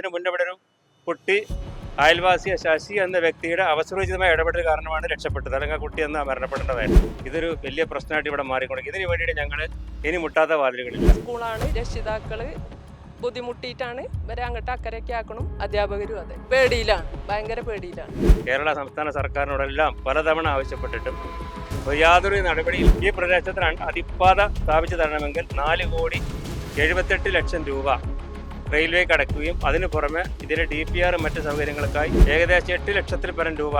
അതിന് മുന്നേ ഇവിടെ ഒരു കുട്ടി അയൽവാസിയ ശശി എന്ന വ്യക്തിയുടെ അവസരോചിതമായ ഇടപെടൽ കാരണമാണ് രക്ഷപ്പെട്ടത്. അല്ലെങ്കിൽ ആ കുട്ടി എന്ന് മരണപ്പെടേണ്ടതായിരുന്നു ഇതൊരു വലിയ പ്രശ്നമായിട്ട് ഇവിടെ മാറിക്കൊണ്ടിരിക്കും ഇതിന് വേണ്ടിയിട്ട് ഞങ്ങൾ ഇനി മുട്ടാത്ത വാതിലുകളില്ല സ്കൂളാണ് രക്ഷിതാക്കൾ ബുദ്ധിമുട്ടിയിട്ടാണ് ഇവരെ അങ്ങോട്ട് അക്കരയ്ക്ക് ആക്കണം അധ്യാപകരും അതെ. പേടിയിലാണ് ഭയങ്കര പേടിയിലാണ്. കേരള സംസ്ഥാന സർക്കാരിനോടെല്ലാം പലതവണ ആവശ്യപ്പെട്ടിട്ടും യാതൊരു നടപടിയും ഈ പ്രദേശത്തിന് അതിപ്പാത സ്ഥാപിച്ചു തരണമെങ്കിൽ നാല് കോടി എഴുപത്തെട്ട് ലക്ഷം രൂപ റെയിൽവേക്ക് കടക്കുകയും അതിനു പുറമെ ഇതിലെ ഡി പി ആറും മറ്റ് സൗകര്യങ്ങൾക്കായി ഏകദേശം എട്ട് ലക്ഷത്തിൽ പരം രൂപ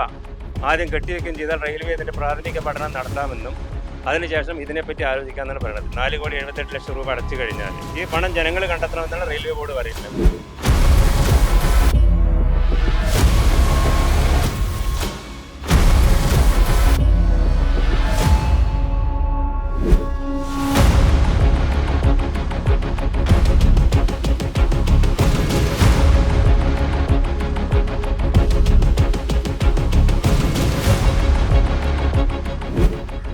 ആദ്യം കെട്ടിവെക്കുകയും ചെയ്താൽ റെയിൽവേ ഇതിന്റെ പ്രാഥമിക പഠനം നടത്താമെന്നും അതിനുശേഷം ഇതിനെപ്പറ്റി ആലോചിക്കാമെന്നാണ് പറയുന്നത്. നാല് കോടി എഴുപത്തെട്ട് ലക്ഷം രൂപ അടച്ചു കഴിഞ്ഞാൽ ഈ പണം ജനങ്ങൾ കണ്ടെത്തണമെന്നാണ് റെയിൽവേ ബോർഡ് പറയുന്നത്.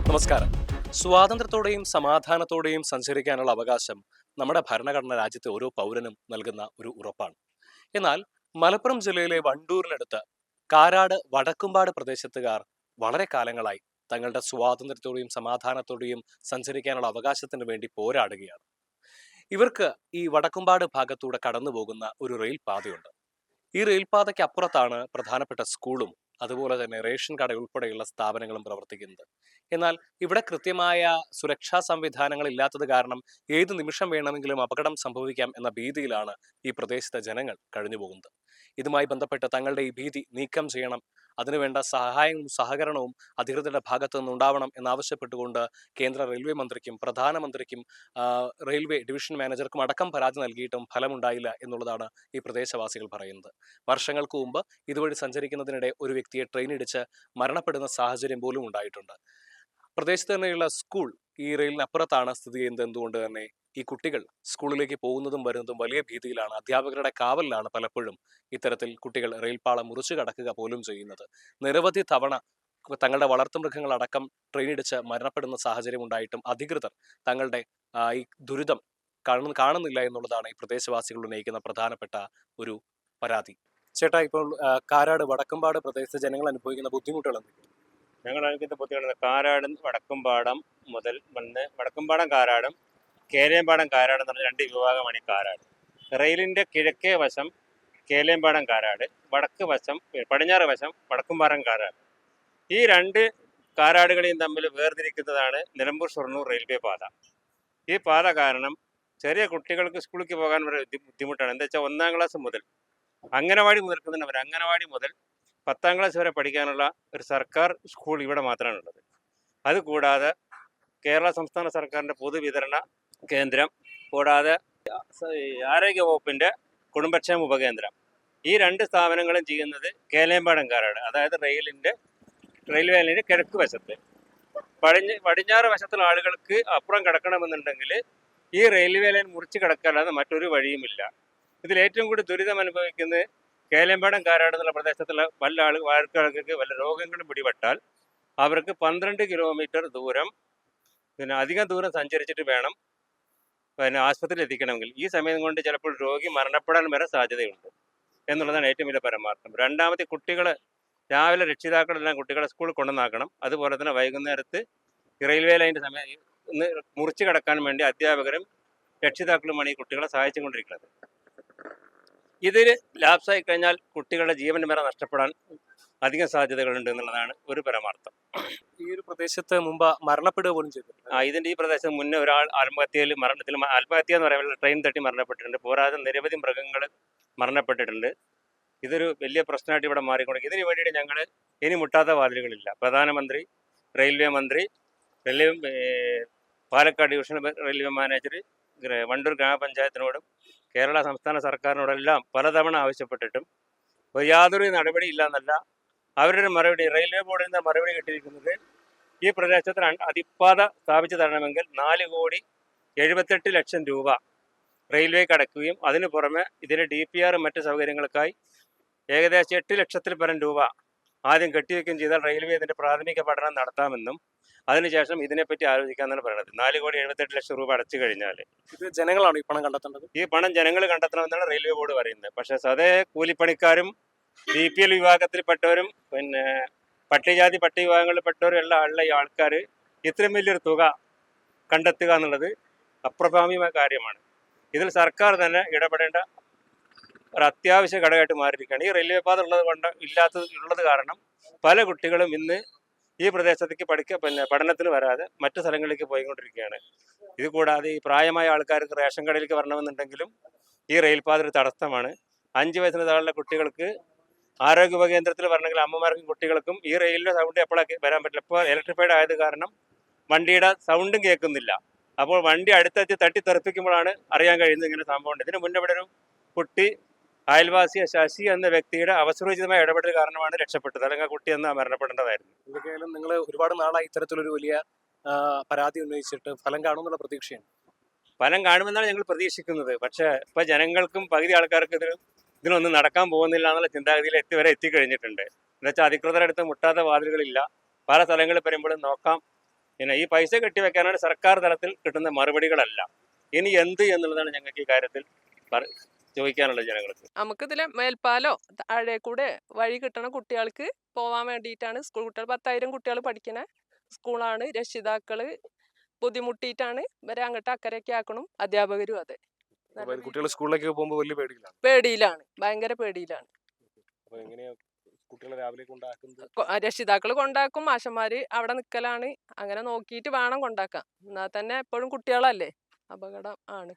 നമസ്കാരം. സ്വാതന്ത്ര്യത്തോടെയും സമാധാനത്തോടെയും സഞ്ചരിക്കാനുള്ള അവകാശം നമ്മുടെ ഭരണഘടന രാജ്യത്തെ ഓരോ പൗരനും നൽകുന്ന ഒരു ഉറപ്പാണ്. എന്നാൽ മലപ്പുറം ജില്ലയിലെ വണ്ടൂരിനടുത്ത് കാരാട് വടക്കുംപാട് പ്രദേശത്തുകാർ വളരെ കാലങ്ങളായി തങ്ങളുടെ സ്വാതന്ത്ര്യത്തോടെയും സമാധാനത്തോടെയും സഞ്ചരിക്കാനുള്ള അവകാശത്തിന് വേണ്ടി പോരാടുകയാണ്. ഇവർക്ക് ഈ വടക്കുംപാട് ഭാഗത്തൂടെ കടന്നു പോകുന്ന ഒരു റെയിൽ പാതയുണ്ട് ഈ റെയിൽപാതയ്ക്ക് അപ്പുറത്താണ് പ്രധാനപ്പെട്ട സ്കൂളും അതുപോലെ തന്നെ റേഷൻ കട ഉൾപ്പെടെയുള്ള സ്ഥാപനങ്ങളും പ്രവർത്തിക്കുന്നത് എന്നാൽ ഇവിടെ കൃത്യമായ സുരക്ഷാ സംവിധാനങ്ങൾ ഇല്ലാത്തത് കാരണം ഏത് നിമിഷം വേണമെങ്കിലും അപകടം സംഭവിക്കാം എന്ന ഭീതിയിലാണ് ഈ പ്രദേശത്തെ ജനങ്ങൾ കഴിഞ്ഞു പോകുന്നത് ഇതുമായി ബന്ധപ്പെട്ട് തങ്ങളുടെ ഈ ഭീതി നീക്കം ചെയ്യണം അതിനുവേണ്ട സഹായവും സഹകരണവും അധികൃതരുടെ ഭാഗത്തു നിന്നുണ്ടാവണം എന്നാവശ്യപ്പെട്ടുകൊണ്ട് കേന്ദ്ര റെയിൽവേ മന്ത്രിക്കും പ്രധാനമന്ത്രിക്കും റെയിൽവേ ഡിവിഷൻ മാനേജർക്കും അടക്കം പരാതി നൽകിയിട്ടും ഫലമുണ്ടായില്ല എന്നുള്ളതാണ് ഈ പ്രദേശവാസികൾ പറയുന്നത്. വർഷങ്ങൾക്ക് മുമ്പ് ഇതുവഴി സഞ്ചരിക്കുന്നതിനിടെ ഒരു വ്യക്തിയെ ട്രെയിൻ ഇടിച്ച് മരണപ്പെടുന്ന സാഹചര്യം പോലും ഉണ്ടായിട്ടുണ്ട്. പ്രദേശത്ത് തന്നെയുള്ള സ്കൂൾ ഈ റെയിലിന് അപ്പുറത്താണ് സ്ഥിതി ചെയ്യുന്നത് എന്തുകൊണ്ട് തന്നെ ഈ കുട്ടികൾ സ്കൂളിലേക്ക് പോകുന്നതും വരുന്നതും വലിയ ഭീതിയിലാണ്. അധ്യാപകരുടെ കാവലിലാണ് പലപ്പോഴും ഇത്തരത്തിൽ കുട്ടികൾ റെയിൽപാളം മുറിച്ചു കടക്കുക പോലും ചെയ്യുന്നത്. നിരവധി തവണ തങ്ങളുടെ വളർത്തുമൃഗങ്ങളടക്കം ട്രെയിൻ ഇടിച്ച് മരണപ്പെടുന്ന സാഹചര്യം ഉണ്ടായിട്ടും അധികൃതർ തങ്ങളുടെ ഈ ദുരിതം കാണുന്ന കാണുന്നില്ല എന്നുള്ളതാണ് ഈ പ്രദേശവാസികൾ ഉന്നയിക്കുന്ന പ്രധാനപ്പെട്ട ഒരു പരാതി. ചേട്ടാ ഇപ്പോൾ കാരാട് വടക്കമ്പാട് പ്രദേശത്തെ ജനങ്ങൾ അനുഭവിക്കുന്ന ബുദ്ധിമുട്ടുകൾ എന്തൊക്കെയാണ്? ഞങ്ങൾ അനുഭവിക്കുന്ന ബുദ്ധിമുട്ട് കാരാടും വടക്കുംപാടം മുതൽ വന്ന് വടക്കുംപാടം കാരാടും കേരയമ്പാടം കാരാട് എന്ന് പറഞ്ഞ രണ്ട് വിഭാഗമാണ് ഈ കാരാട്. റെയിലിന്റെ കിഴക്കേ വശം കേലേമ്പാടം കാരാട് വടക്ക് വശം പടിഞ്ഞാറ് വശം വടക്കുംപാടം കാരാട്. ഈ രണ്ട് കാരാടുകളെയും തമ്മിൽ വേർതിരിക്കുന്നതാണ് നിലമ്പൂർ ഷൊർണൂർ റെയിൽവേ പാത. ഈ പാത കാരണം ചെറിയ കുട്ടികൾക്ക് സ്കൂളിലേക്ക് പോകാൻ വളരെ ബുദ്ധിമുട്ടാണ്. എന്താ വെച്ചാൽ ഒന്നാം ക്ലാസ് മുതൽ അംഗനവാടി മുതൽക്കുന്നവർ അംഗനവാടി മുതൽ പത്താം ക്ലാസ് വരെ പഠിക്കാനുള്ള ഒരു സർക്കാർ സ്കൂൾ ഇവിടെ മാത്രമാണ് ഉള്ളത് അതുകൂടാതെ കേരള സംസ്ഥാന സർക്കാരിന്റെ പൊതുവിതരണ കേന്ദ്രം കൂടാതെ ആരോഗ്യ വകുപ്പിന്റെ കുടുംബക്ഷേമ ഉപകേന്ദ്രം. ഈ രണ്ട് സ്ഥാപനങ്ങളും ചെയ്യുന്നത് കേലേമ്പാടംകാരാണ് അതായത് റെയിലിന്റെ റെയിൽവേ ലൈനിന്റെ കിഴക്ക് വശത്ത്. പടിഞ്ഞ് പടിഞ്ഞാറ് വശത്തുള്ള ആളുകൾക്ക് അപ്പുറം കിടക്കണമെന്നുണ്ടെങ്കിൽ ഈ റെയിൽവേ ലൈൻ മുറിച്ച് കിടക്കല്ലാതെ മറ്റൊരു വഴിയുമില്ല. ഇതിൽ ഏറ്റവും കൂടുതൽ ദുരിതം അനുഭവിക്കുന്നത് കേലമ്പാടം കാരാട് എന്നുള്ള പ്രദേശത്തുള്ള വല്ല ആൾ ആൾക്കാർക്ക് വല്ല രോഗങ്ങളും പിടിപെട്ടാൽ അവർക്ക് പന്ത്രണ്ട് കിലോമീറ്റർ ദൂരം പിന്നെ അധികം ദൂരം സഞ്ചരിച്ചിട്ട് വേണം പിന്നെ ആശുപത്രിയിൽ എത്തിക്കണമെങ്കിൽ. ഈ സമയം കൊണ്ട് ചിലപ്പോൾ രോഗി മരണപ്പെടാൻ വരെ സാധ്യതയുണ്ട് എന്നുള്ളതാണ് ഏറ്റവും വലിയ പരമാർത്ഥം. രണ്ടാമത്തെ കുട്ടികൾ രാവിലെ രക്ഷിതാക്കളെല്ലാം കുട്ടികളെ സ്കൂളിൽ കൊണ്ടുവന്നാക്കണം. അതുപോലെ തന്നെ വൈകുന്നേരത്ത് റെയിൽവേ ലൈന്റെ സമയം മുറിച്ച് കടക്കാൻ വേണ്ടി അധ്യാപകരും രക്ഷിതാക്കളുമാണ് ഈ കുട്ടികളെ സഹായിച്ചുകൊണ്ടിരിക്കുന്നത്. ഇതിൽ ലാപ്സായി കഴിഞ്ഞാൽ കുട്ടികളുടെ ജീവൻ വരെ നഷ്ടപ്പെടാൻ അധിക സാധ്യതകളുണ്ട് എന്നുള്ളതാണ് ഒരു പരമാർത്ഥം. ഈ ഒരു പ്രദേശത്ത് മുമ്പ് മരണപ്പെടുക പോലും ചെയ്തിട്ടുണ്ട് ആ ഇതിന്റെ ഈ പ്രദേശത്ത് മുന്നേ ഒരാൾ ആത്മഹത്യയിൽ മരണത്തിൽ ആത്മഹത്യ എന്ന് പറയുമ്പോൾ ട്രെയിൻ തട്ടി മരണപ്പെട്ടിട്ടുണ്ട്. പോരാതെ നിരവധി മൃഗങ്ങൾ മരണപ്പെട്ടിട്ടുണ്ട്. ഇതൊരു വലിയ പ്രശ്നമായിട്ട് ഇവിടെ മാറിക്കൊണ്ടിരിക്കും ഇതിനു വേണ്ടിയിട്ട് ഞങ്ങൾ ഇനി മുട്ടാത്ത വാതിലുകളില്ല. പ്രധാനമന്ത്രി റെയിൽവേ മന്ത്രി railway Palakkad divisional railway manager Wandoor ഗ്രാമപഞ്ചായത്തിനോടും Kerala സംസ്ഥാന സർക്കാരിനോടെല്ലാം പലതവണ ആവശ്യപ്പെട്ടിട്ടും ഒരു യാതൊരു നടപടി ഇല്ലാന്നല്ല അവരുടെ മറുപടി റെയിൽവേ ബോർഡിൽ നിന്ന് മറുപടി കിട്ടിയിരിക്കുന്നത് ഈ പ്രദേശത്തിന് അതിപ്പാത സ്ഥാപിച്ചു തരണമെങ്കിൽ നാല് കോടി എഴുപത്തെട്ട് ലക്ഷം രൂപ റെയിൽവേക്ക് അടക്കുകയും അതിനു പുറമെ ഇതിന് ഡി പി ആറും മറ്റ് സൗകര്യങ്ങൾക്കായി ഏകദേശം എട്ട് ലക്ഷത്തിൽ പരം രൂപ ആദ്യം കെട്ടിവെക്കുകയും ചെയ്താൽ റെയിൽവേ ഇതിന്റെ പ്രാഥമിക പഠനം നടത്താമെന്നും അതിനുശേഷം ഇതിനെപ്പറ്റി ആലോചിക്കാന്നാണ് പറയുന്നത് നാല് കോടി എഴുപത്തെട്ട് ലക്ഷം രൂപ അടച്ചു കഴിഞ്ഞാൽ ഇത് ജനങ്ങളാണ് ഈ പണം കണ്ടെത്തേണ്ടത്? ഈ പണം ജനങ്ങൾ കണ്ടെത്തണമെന്നാണ് റെയിൽവേ ബോർഡ് പറയുന്നത്. പക്ഷേ സതേ കൂലിപ്പണിക്കാരും ബി പി എൽ വിഭാഗത്തിൽപ്പെട്ടവരും പിന്നെ പട്ടികജാതി പട്ടികവിഭാഗങ്ങളിൽപ്പെട്ടവരും എല്ലാം ഉള്ള ഈ ആൾക്കാർ ഇത്രയും വലിയൊരു തുക കണ്ടെത്തുക എന്നുള്ളത് അപ്രഭാമ്യമായ കാര്യമാണ്. ഇതിൽ സർക്കാർ തന്നെ ഇടപെടേണ്ട ഒരു അത്യാവശ്യ ഘടകമായിട്ട് മാറിയിരിക്കുകയാണ്. ഈ റെയിൽവേ പാത ഉള്ളത് കൊണ്ട് ഇല്ലാത്തത് ഉള്ളത് കാരണം പല കുട്ടികളും ഇന്ന് ഈ പ്രദേശത്തേക്ക് പഠിക്ക പിന്നെ പഠനത്തിന് വരാതെ മറ്റു സ്ഥലങ്ങളിലേക്ക് പോയിക്കൊണ്ടിരിക്കുകയാണ്. ഇത് കൂടാതെ ഈ പ്രായമായ ആൾക്കാർക്ക് റേഷൻ കടയിലേക്ക് വരണമെന്നുണ്ടെങ്കിലും ഈ റെയിൽപാത ഒരു തടസ്സമാണ്. അഞ്ച് വയസ്സിന് താഴെയുള്ള കുട്ടികൾക്ക് ആരോഗ്യ ഉപകേന്ദ്രത്തിൽ വരണമെങ്കിൽ അമ്മമാർക്കും കുട്ടികൾക്കും ഈ റെയിലിന്റെ സൗണ്ട് എപ്പോഴൊക്കെ വരാൻ പറ്റില്ല. ഇപ്പോൾ ഇലക്ട്രിഫൈഡ് ആയത് കാരണം വണ്ടിയുടെ സൗണ്ടും കേൾക്കുന്നില്ല. അപ്പോൾ വണ്ടി അടുത്തെത്തി തട്ടി തെറിപ്പിക്കുമ്പോഴാണ് അറിയാൻ കഴിയുന്നത് ഇങ്ങനെ സംഭവം ഉണ്ട് ഇതിന് മുന്നേ ഇവിടെ ഒരു കുട്ടി അയൽവാസിയ ശശി എന്ന വ്യക്തിയുടെ അവസരോചിതമായ ഇടപെടൽ കാരണമാണ് രക്ഷപ്പെട്ടത്. അല്ലെങ്കിൽ കുട്ടി എന്ന് മരണപ്പെടേണ്ടതായിരുന്നു. എന്തൊക്കെയായാലും നിങ്ങൾ ഒരുപാട് നാളായി ഇത്തരത്തിലൊരു വലിയ പരാതി ഉന്നയിച്ചിട്ട് ഫലം കാണുമെന്നുള്ള പ്രതീക്ഷയാണ് ഫലം കാണുമെന്നാണ് ഞങ്ങൾ പ്രതീക്ഷിക്കുന്നത്. പക്ഷേ ഇപ്പൊ ജനങ്ങൾക്കും പകുതി ആൾക്കാർക്ക് ഇതിൽ ഇതിനൊന്നും നടക്കാൻ പോകുന്നില്ല എന്നുള്ള ചിന്താഗതിയിൽ എത്തിവരെ എത്തിക്കഴിഞ്ഞിട്ടുണ്ട്. എന്നുവെച്ചാൽ അധികൃതരടുത്ത് മുട്ടാത്ത വാതിലുകളില്ല. പല സ്ഥലങ്ങളിൽ വരുമ്പോഴും നോക്കാം. പിന്നെ ഈ പൈസ കെട്ടിവെക്കാനാണ് സർക്കാർ തലത്തിൽ കിട്ടുന്ന മറുപടികളല്ല. ഇനി എന്ത് എന്നുള്ളതാണ് ഞങ്ങൾക്ക് ഈ കാര്യത്തിൽ ചോദിക്കാനുള്ളത് ജനങ്ങൾക്ക്. നമുക്കിതിലെ മേൽപ്പാലോ താഴെ കൂടെ വഴി കിട്ടണ കുട്ടികൾക്ക് പോവാൻ വേണ്ടിയിട്ടാണ് സ്കൂൾ കുട്ടികൾ പത്തായിരം കുട്ടികൾ പഠിക്കുന്ന സ്കൂളാണ്. രക്ഷിതാക്കൾ ബുദ്ധിമുട്ടിയിട്ടാണ് ഇവരെ അങ്ങോട്ട് അക്കരയ്ക്ക് ആക്കണം അധ്യാപകരും അതെ. കുട്ടികൾ സ്കൂളിലേക്ക് പോകുമ്പോൾ വലിയ പേടിയിലാണ്. പേടിയിലാണ്. ഭയങ്കര പേടിയിലാണ്. രക്ഷിതാക്കൾ കൊണ്ടാക്കും. മാഷന്മാര് അവിടെ നിക്കലാണ്. അങ്ങനെ നോക്കിയിട്ട് വേണം കൊണ്ടാക്കാൻ. എന്നാൽ തന്നെ എപ്പോഴും കുട്ടികളല്ലേ? അപകടം ആണ്.